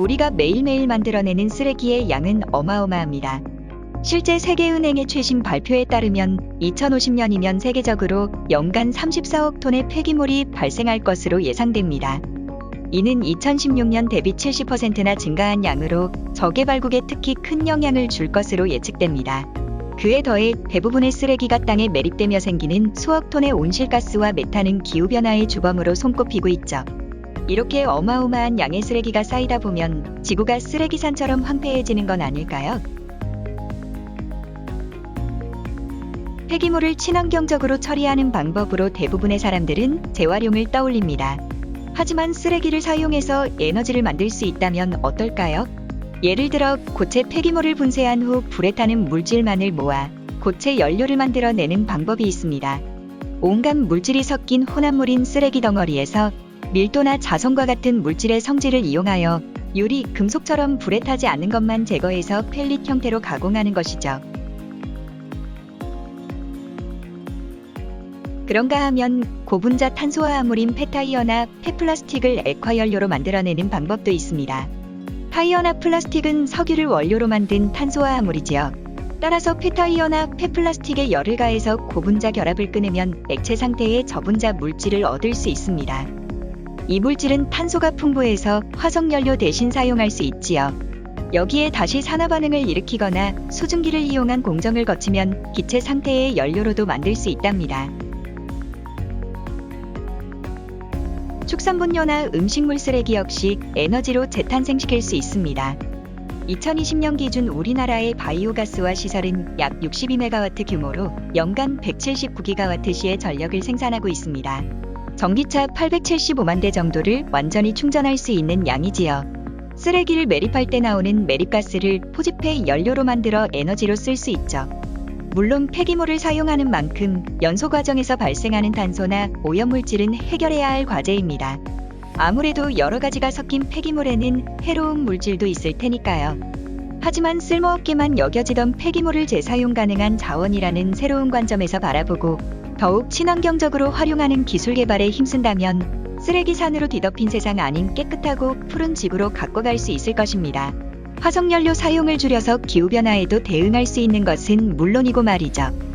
우리가 매일매일 만들어내는 쓰레기의 양은 어마어마합니다. 실제 세계은행의 최신 발표에 따르면 2050년이면 세계적으로 연간 34억 톤의 폐기물이 발생할 것으로 예상됩니다. 이는 2016년 대비 70%나 증가한 양으로 저개발국에 특히 큰 영향을 줄 것으로 예측됩니다. 그에 더해 대부분의 쓰레기가 땅에 매립되며 생기는 수억 톤의 온실가스와 메탄은 기후변화의 주범으로 손꼽히고 있죠. 이렇게 어마어마한 양의 쓰레기가 쌓이다 보면 지구가 쓰레기산처럼 황폐해지는 건 아닐까요? 폐기물을 친환경적으로 처리하는 방법으로 대부분의 사람들은 재활용을 떠올립니다. 하지만 쓰레기를 사용해서 에너지를 만들 수 있다면 어떨까요? 예를 들어 고체 폐기물을 분쇄한 후 불에 타는 물질만을 모아 고체 연료를 만들어내는 방법이 있습니다. 온갖 물질이 섞인 혼합물인 쓰레기 덩어리에서 밀도나 자성과 같은 물질의 성질을 이용하여 유리, 금속처럼 불에 타지 않는 것만 제거해서 펠릿 형태로 가공하는 것이죠. 그런가 하면 고분자 탄소화합물인 폐타이어나 폐플라스틱을 액화연료로 만들어내는 방법도 있습니다. 타이어나 플라스틱은 석유를 원료로 만든 탄소화합물이지요. 따라서 폐타이어나 폐플라스틱에 열을 가해서 고분자 결합을 끊으면 액체 상태의 저분자 물질을 얻을 수 있습니다. 이 물질은 탄소가 풍부해서 화석연료 대신 사용할 수 있지요. 여기에 다시 산화 반응을 일으키거나 수증기를 이용한 공정을 거치면 기체 상태의 연료로도 만들 수 있답니다. 축산분뇨나 음식물 쓰레기 역시 에너지로 재탄생시킬 수 있습니다. 2020년 기준 우리나라의 바이오가스화 시설은 약 62메가와트 규모로 연간 179기가와트시의 전력을 생산하고 있습니다. 전기차 875만 대 정도를 완전히 충전할 수 있는 양이지요. 쓰레기를 매립할 때 나오는 매립가스를 포집해 연료로 만들어 에너지로 쓸 수 있죠. 물론 폐기물을 사용하는 만큼 연소 과정에서 발생하는 탄소나 오염물질은 해결해야 할 과제입니다. 아무래도 여러 가지가 섞인 폐기물에는 해로운 물질도 있을 테니까요. 하지만 쓸모없게만 여겨지던 폐기물을 재사용 가능한 자원이라는 새로운 관점에서 바라보고 더욱 친환경적으로 활용하는 기술 개발에 힘쓴다면 쓰레기 산으로 뒤덮인 세상 아닌 깨끗하고 푸른 지구로 갖고 갈 수 있을 것입니다. 화석연료 사용을 줄여서 기후변화에도 대응할 수 있는 것은 물론이고 말이죠.